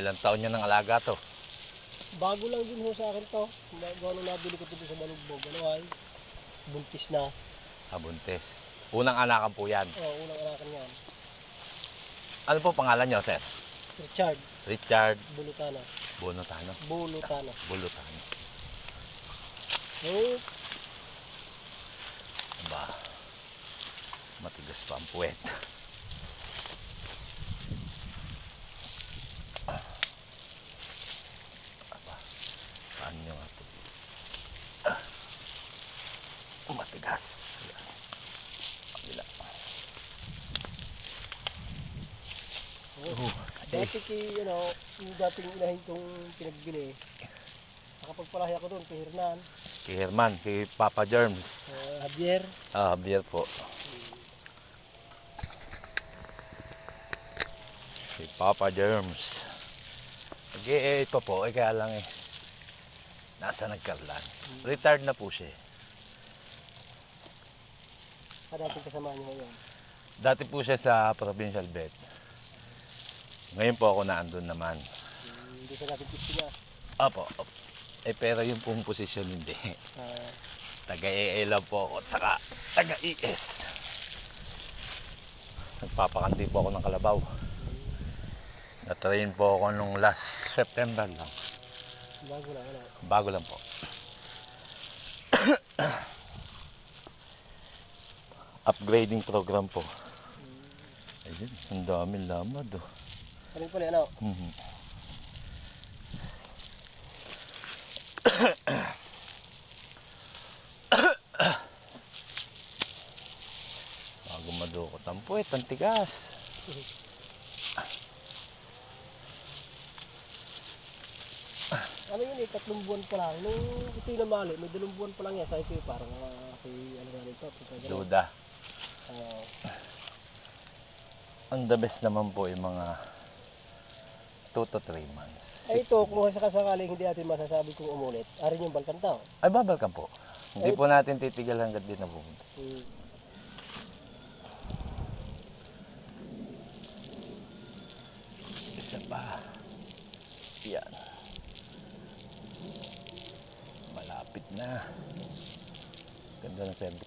ilang taon nyo ng alaga to? Bago lang din ho sa akin to. Bago ano nabili ko dito sa Balugbog. Ano ay? Buntis na. Abuntes. Unang anakan po yan. Oo, unang anakan yan. Ano po pangalan nyo, sir? Richard Richard Bulutano. Bonotano. Bulutano. Bulutano. Oh, Aba. Matigas pa ang puwet. Aba. Paano nyo nga po? Ah. Matigas. Kabila. oh. Dati kay, ano, yung dating inahin kong pinagbili. Nakapagpalahi ako doon kay Hernan. Kay Herman, kay Papa Germs. Uh, Javier. Ah, beer po. Si Papa Germs. Okay, eh, ito po, eh, kaya lang eh. Nasa nagkarlan. Retired na po siya. eh. Sa dating kasama niyo ngayon. Dati po siya sa provincial vet. Ngayon po ako naandun naman. Hmm, Hindi sa dating piste niya. Opo, opo. Eh, pero yung pong posisyon hindi. Ah, Taga-EA lang po ako at saka taga-ES. Nagpapakanti po ako ng kalabaw. Na-train po ako nung last September lang. bago lang, ano. Bago lang po. Upgrading program po. Ayun, ang daming lamad oh. Ano pala, ano? Mhm. Bago madukot ang puwet, ang tigas. Ano yun eh, tatlong buwan pa lang. Nung ito yung namali, may dalawang buwan pa lang yan. Sa ito eh, parang uh, kay, ano nga nito. Duda. Ang the best naman po yung mga 2 to 3 months. ay ito, kung sakasakaling hindi natin masasabi kung umulit, arin yung balkantao. Ay, babalikan po. Hindi Ay- po natin titigil hanggat di na pumunta. Hmm. Isa pa. Yan. Malapit na. Ganda ng service.